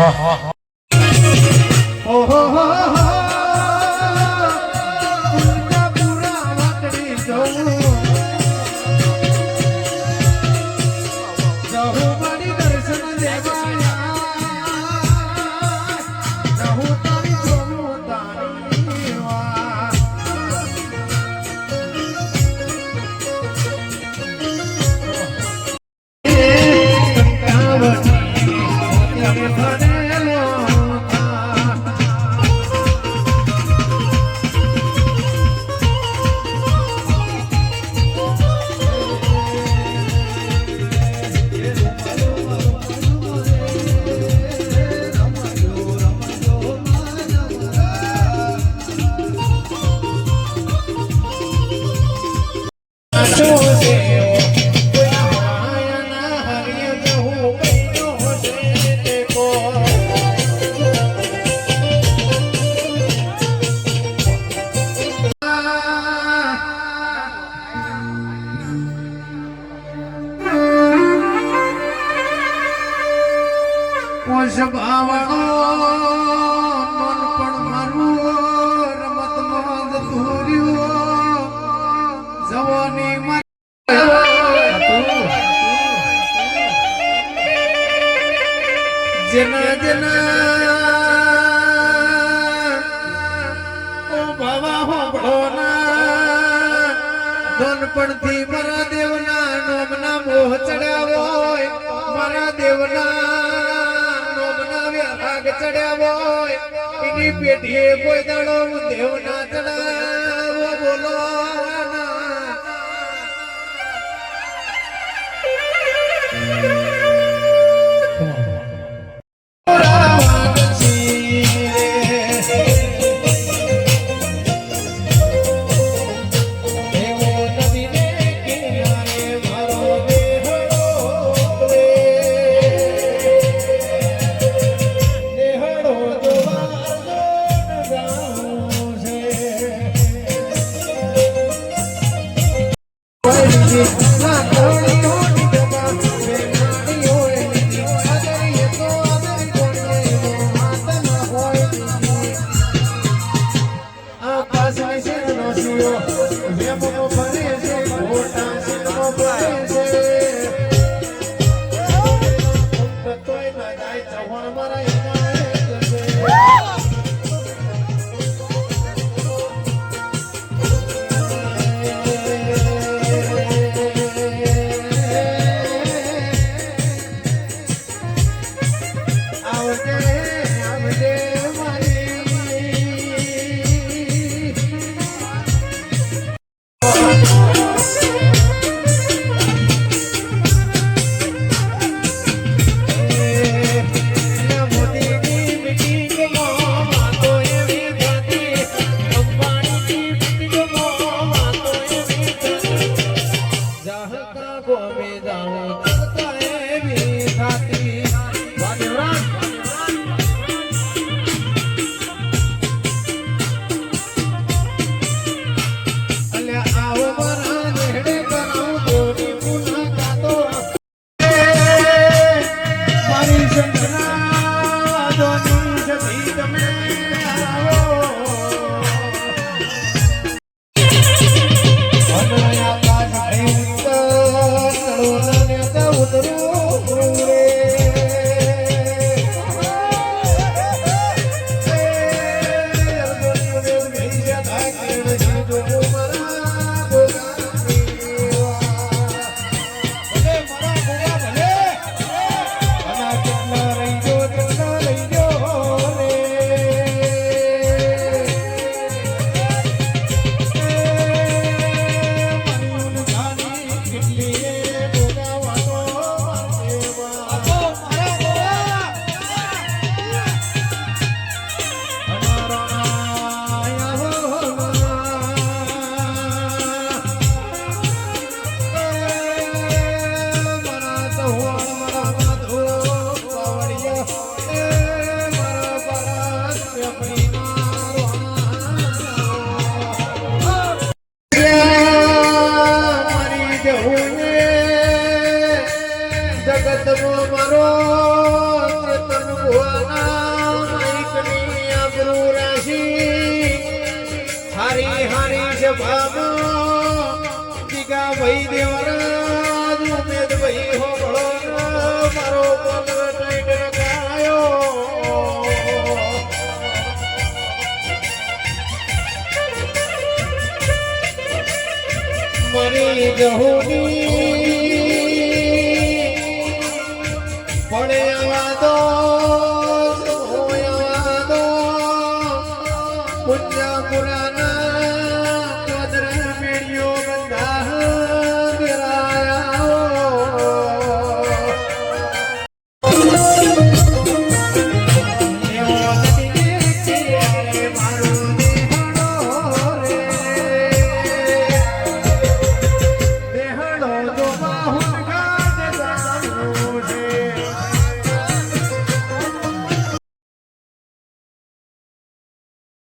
ha ha ha જેના જેના. ઓ બાબા હો ભણોના ધનપણથી મારા દેવના નોમના મોહ ચડ્યા હોય, મારા દેવના નોમના વ્યાગ ચડ્યા એની પેઢીએ કોઈ દાડો દેવના ચડાવો બોલો. Thank you. કદમો મરો કૃતન ભુવાના માઇકની અબરૂ રાશી હરી હરી સભામાં દીગા ભાઈ દેવરાજ ઉમેદ ભાઈ